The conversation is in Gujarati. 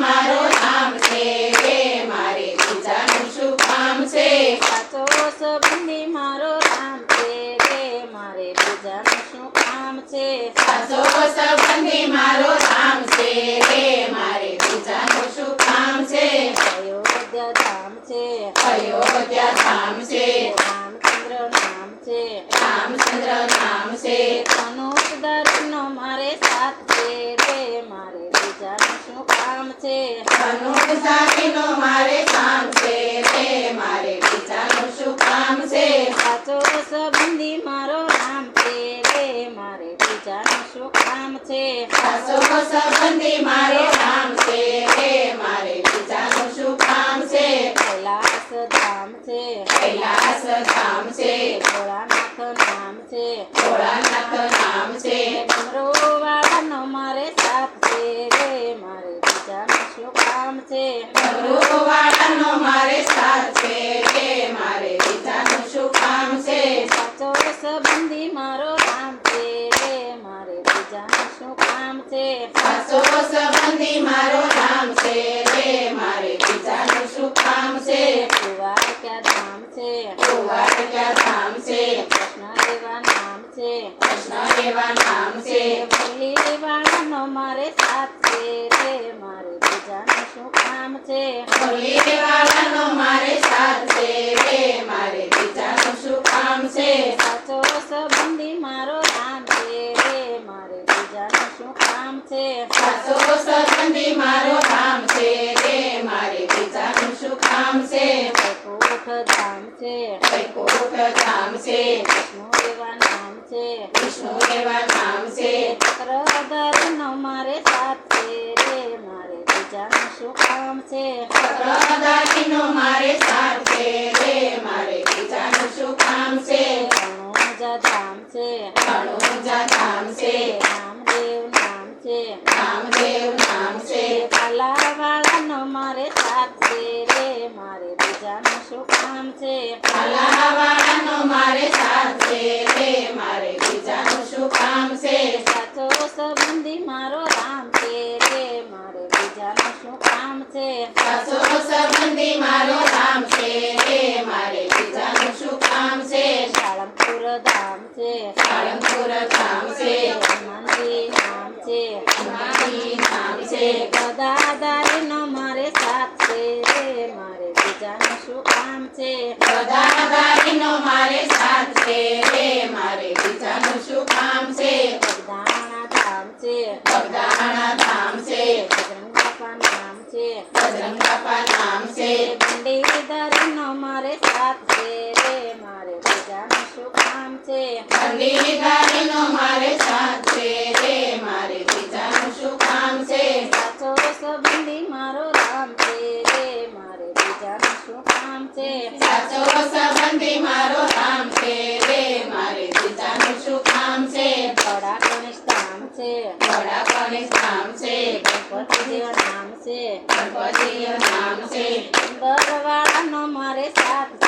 મારો નામ છે રે મારે બીજાનું શું કામ છે? સાચો સંબંધી મારો નામ છે રે મારે બીજાનું શું કામ છે? સાચો સંબંધી મારો નામ છે રે મારે બીજાનું શું કામ છે? અયોધ્યા ધામ છે. અયોધ્યા ધામ છે. રામચંદ્ર નામ છે. રામચંદ્ર નામ છે. ધનુષધરનો મારે છે. મારે કામ છે રે મારે બીજાનું શું કામ છે? સાચો સંબંધી મારો રામ છે રે મારે બીજાનું શું કામ છે? સાચો સંબંધી મારો ધામ છે રે મારે બીજાનું શું કામ છે? કૈલાસ ધામ છે. કૈલાસ ધામ છે. ભોળાનાથ નામ છે. ભોળાનાથ નામ છે. મારે સાથ છે કે મારે બીજાનું શું કામ છે? સાચો સંબંધી મારો રામ છે મારે બીજાનું શું કામ છે? સાચો સંબંધી મારો ધામ છે રે મારે બીજાનું શું કામ છે દ્વારકા ધામ છે કુવારકા ધામ છે કૃષ્ણ દેવા નામ છે કૃષ્ણ એવા નામ છે મુરલીવાળાનો મારે સાથ છે રે. મારે બીજાનું શું કામ છે? મારે સાથ છે રે. મારે બીજાનું શું કામ છે? સાચો સંબંધી મારો રામ છે રે. મારે બીજાનું શું કામ છે? સાચો સંબંધી મારો ધામ છે રે. મારે બીજાનું શું કામ છે? વૈકુંઠ ધામ છે. વૈકુંઠ ધામ છે. વિષ્ણુ એવા નામ છે. વિષ્ણુ નામ છે. ચક્રધરનો મારે સાથ રે મારે બીજાનું શું કામ છે? મારે સાથ રે મારે બીજાનું શું કામ છે? રણુજા ધામ છે. રણુજા ધામ છે. રામદેવ નામ છે. રામદેવ નામ છે. કાલાવાળાનો મારે સાથ રે મારે બીજાનું શું કામ છે? કાલાવાળાનો મારે સાથ રે મારે બીજાનું શું કામ છે સાચો સંબંધી મારો રામ છે રે મારે બીજાનું શું કામ છે? સાચો સંબંધી મારો ધામ છે રે મારે બીજાનું શું કામ છે? સાળંગપુર ધામ છે. સાળંગપુર ધામ છે. હનુમાનજી નામ છે. હનુમાનજી નામ છે. ગદાદારીનો મારે સાથ છે રે મારે બીજાનું શું કામ છે? ગદાધારીનો મારે સાથ છે રે મારે બીજાનું શું કામ છે બગદાણા ધામ છે બગદાણા ધામ છે બજરંગ બાપા નામ બજરંગ બાપા નામ છે બંડીદારીનો મારે સાથ છે રે મારે બીજાનું શું કામ છે. બંદીધારીનો મારે સાથ છે રે મારે બીજાનું શું કામ છે. સાચો સંબંધી મારો રામ છે રે મારે બીજાનું શું કામ છે. સાચો સંબંધી મારો ધામ છે રે મારે બીજાનું શું કામ છે. થોડા ગણેશ ધામ છે. વડા ગણેશ નામ છે ગણપતિદેવ નામ છે ગણપતિ નામ છે મારે સાથ